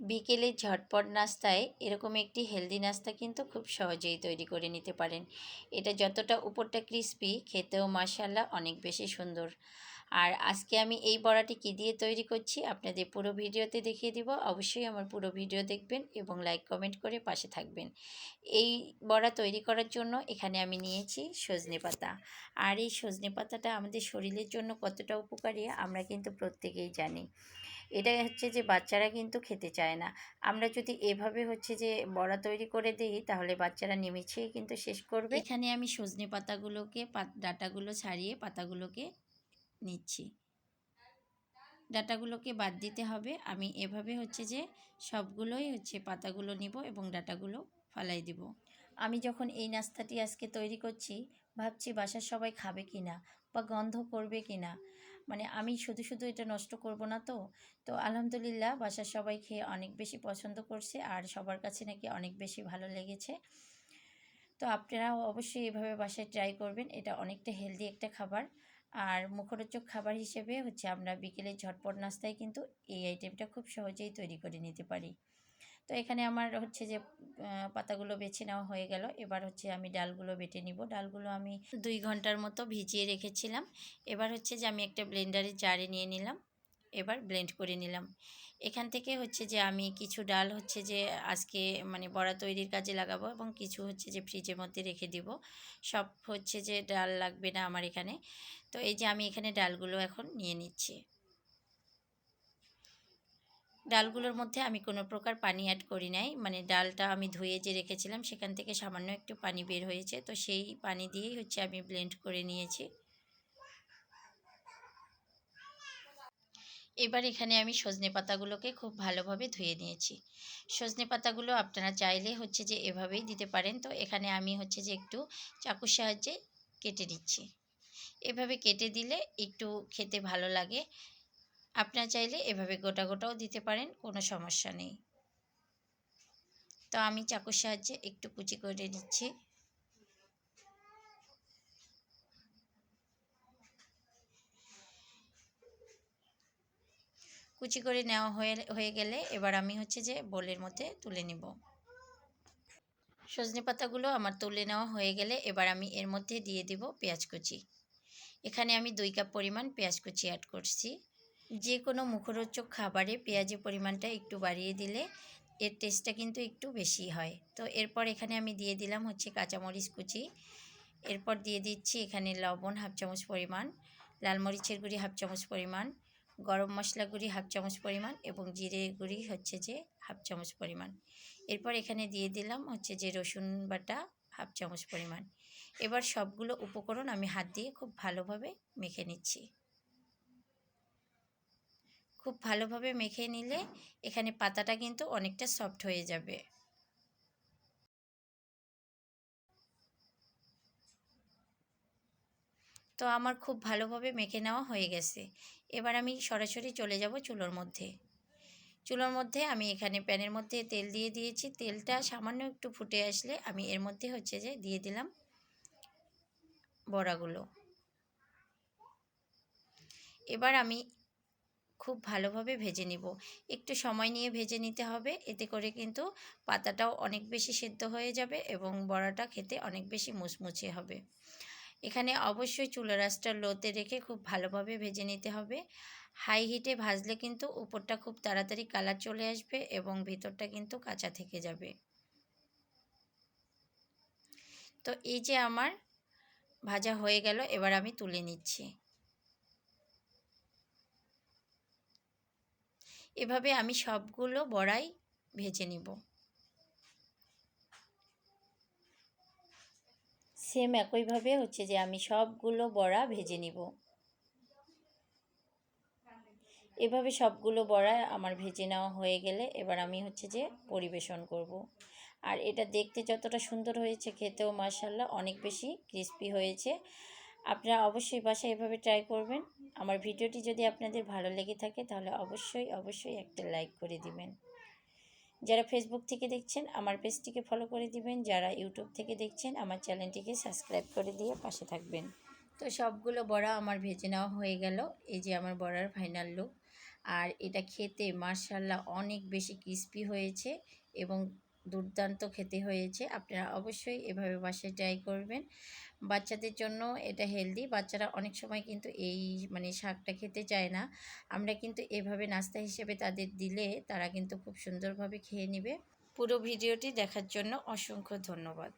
বিকেলে ঝটপট নাস্তায় এরকম একটি হেলদি নাস্তা কিন্তু খুব সহজেই তৈরি করে নিতে পারেন। এটা যতটা উপরটা ক্রিস্পি, খেতেও মাসাল্লাহ অনেক বেশি সুন্দর। আর আজকে আমি এই বড়াটি কী দিয়ে তৈরি করছি আপনাদের পুরো ভিডিওতে দেখিয়ে দিব। অবশ্যই আমার পুরো ভিডিও দেখবেন এবং লাইক, কমেন্ট করে পাশে থাকবেন। এই বড়া তৈরি করার জন্য এখানে আমি নিয়েছি সজনে পাতা। আর এই সজনে পাতাটা আমাদের শরীরের জন্য কতটা উপকারী আমরা কিন্তু প্রত্যেকেই জানি। এটা হচ্ছে যে বাচ্চারা কিন্তু খেতে চায় না। আমরা যদি এভাবে হচ্ছে যে বড়া তৈরি করে দিই, তাহলে বাচ্চারা নেমেছেই কিন্তু শেষ করবে। এখানে আমি সজনে পাতাগুলোকে ডাটাগুলো ছাড়িয়ে পাতাগুলোকে নিচ্ছি। ডাটাগুলোকে বাদ দিতে হবে। আমি এভাবে হচ্ছে যে সবগুলোই হচ্ছে পাতাগুলো নিব এবং ডাটাগুলো ফালাই দিব। আমি যখন এই নাস্তাটি আজকে তৈরি করছি, ভাবছি বাসার সবাই খাবে কি না বা গন্ধ করবে কি না মানে আমি শুধু শুধু এটা নষ্ট করব না তো। তো আলহামদুলিল্লাহ বাসার সবাই খেয়ে অনেক বেশি পছন্দ করছে আর সবার কাছে নাকি অনেক বেশি ভালো লেগেছে। তো আপনারাও অবশ্যই এভাবে বাসায় ট্রাই করবেন, এটা অনেকটা হেলদি একটা খাবার। আর মুখরোচক খাবার হিসেবে হচ্ছে আমরা বিকেলে ঝটপট নাস্তায় কিন্তু এই আইটেমটা খুব সহজেই তৈরি করে নিতে পারি। তো এখানে আমার হচ্ছে যে পাতাগুলো বেছে নেওয়া হয়ে গেল। এবার হচ্ছে আমি ডালগুলো বেটে নিব। ডালগুলো আমি দুই ঘণ্টার মতো ভিজিয়ে রেখেছিলাম। এবার হচ্ছে যে আমি একটা ব্লেন্ডারের জারে নিয়ে নিলাম। এবার ব্লেন্ড করে নিলাম। এখান থেকে হচ্ছে যে আমি কিছু ডাল হচ্ছে যে আজকে মানে বড়া তৈরির কাজে লাগাবো এবং কিছু হচ্ছে যে ফ্রিজের মধ্যে রেখে দিব। সব হচ্ছে যে ডাল লাগবে না আমার এখানে। তো এই যে আমি এখানে ডালগুলো এখন নিয়ে নিচ্ছি। ডালগুলোর মধ্যে আমি কোনো প্রকার পানি অ্যাড করি নাই। মানে ডালটা আমি ধুয়ে যে রেখেছিলাম, সেখান থেকে সামান্য একটু পানি বের হয়েছে। তো সেই পানি দিয়েই হচ্ছে আমি ব্লেন্ড করে নিয়েছি। এবার এখানে আমি সজনে পাতাগুলোকে খুব ভালোভাবে ধুয়ে নিয়েছি। সজনে পাতাগুলো আপনারা চাইলে হচ্ছে যে এভাবেই দিতে পারেন। তো এখানে আমি হচ্ছে যে একটু চাকুর সাহায্যে কেটে নিচ্ছি। এভাবে কেটে দিলে একটু খেতে ভালো লাগে। আপনারা চাইলে এভাবে গোটা গোটাও দিতে পারেন, কোনো সমস্যা নেই। তো আমি চাকুর সাহায্যে একটু কুচি করে নিচ্ছি। কুচি করে নেওয়া হয়ে হয়ে গেলে এবার আমি হচ্ছে যে বোলের মধ্যে তুলে নিব। সজনে পাতাগুলো আমার তুলে নেওয়া হয়ে গেলে এবার আমি এর মধ্যে দিয়ে দিব পেঁয়াজ কুচি। এখানে আমি দুই কাপ পরিমাণ পেঁয়াজ কুচি অ্যাড করছি। যে কোনো মুখরোচক খাবারে পেঁয়াজের পরিমাণটা একটু বাড়িয়ে দিলে এর টেস্টটা কিন্তু একটু বেশি হয়। তো এরপর এখানে আমি দিয়ে দিলাম হচ্ছে কাঁচামরিচ কুচি। এরপর দিয়ে দিচ্ছি এখানে লবণ হাফ চামচ পরিমাণ, লাল মরিচের গুঁড়ি হাফ চামচ পরিমাণ, গরম মশলা গুঁড়ি হাফ চামচ পরিমাণ এবং জিরে গুঁড়ি হচ্ছে যে হাফ চামচ পরিমাণ। এরপর এখানে দিয়ে দিলাম হচ্ছে যে রসুন বাটা হাফ চামচ পরিমাণ। এবার সবগুলো উপকরণ আমি হাত দিয়ে খুব ভালোভাবে মেখে নিচ্ছি। খুব ভালোভাবে মেখে নিলে এখানে পাতাটা কিন্তু অনেকটা সফট হয়ে যাবে। তো আমার খুব ভালোভাবে মেখে নেওয়া হয়ে গেছে। এবার আমি সরাসরি চলে যাব চুলোর মধ্যে। চুলোর মধ্যে আমি এখানে প্যানের মধ্যে তেল দিয়ে দিয়েছি। তেলটা সামান্য একটু ফুটে আসলে আমি এর মধ্যে হচ্ছে যে দিয়ে দিলাম বড়াগুলো। এবার আমি খুব ভালোভাবে ভেজে নিব। একটু সময় নিয়ে ভেজে নিতে হবে, এতে করে কিন্তু পাতাটাও অনেক বেশি সেদ্ধ হয়ে যাবে এবং বড়াটা খেতে অনেক বেশি মুচমুচে হবে। এখানে অবশ্যই চুলা লোতে রেখে খুব ভালোভাবে ভেজে নিতে হবে। হাই হিটে ভাজলে কিন্তু উপরটা খুব তাড়াতাড়ি কালার চলে আসবে এবং ভিতরটা কিন্তু কাঁচা থেকে যাবে। তো এই যে আমার ভাজা হয়ে গেল, এবার আমি তুলে নিচ্ছি। এভাবে আমি সবগুলো বড়াই ভেজে নিব। সেম একইভাবে হচ্ছে যে আমি সবগুলো বড়া ভেজে নিব। এভাবে সবগুলো বড়া আমার ভেজে নেওয়া হয়ে গেলে এবার আমি হচ্ছে যে পরিবেশন করব। আর এটা দেখতে যতটা সুন্দর হয়েছে খেতেও মার্শাল্লাহ অনেক বেশি ক্রিস্পি হয়েছে। আপনারা অবশ্যই বাসায় এভাবে ট্রাই করবেন। আমার ভিডিওটি যদি আপনাদের ভালো লেগে থাকে, তাহলে অবশ্যই অবশ্যই একটা লাইক করে দিবেন। যারা ফেসবুক থেকে দেখছেন, আমার পেজটিকে ফলো করে দিবেন। যারা ইউটিউব থেকে দেখছেন, আমার চ্যানেলটিকে সাবস্ক্রাইব করে দিয়ে পাশে থাকবেন। তো সবগুলো বড়া আমার ভেজে নেওয়া হয়ে গেল। এই যে আমার বড়ার ফাইনাল লুক আর এটা খেতে মার্শাল্লাহ অনেক বেশি ক্রিস্পি হয়েছে এবং দুর্দান্ত খেতে হয়েছে। আপনারা অবশ্যই এভাবে বাসায় ট্রাই করবেন। বাচ্চাদের জন্য এটা হেলদি বাচ্চারা অনেক সময় কিন্তু এই মানে শাকটা খেতে চায় না। আমরা কিন্তু এভাবে নাস্তা হিসেবে তাদের দিলে তারা কিন্তু খুব সুন্দরভাবে খেয়ে নেবে। পুরো ভিডিওটি দেখার জন্য অসংখ্য ধন্যবাদ।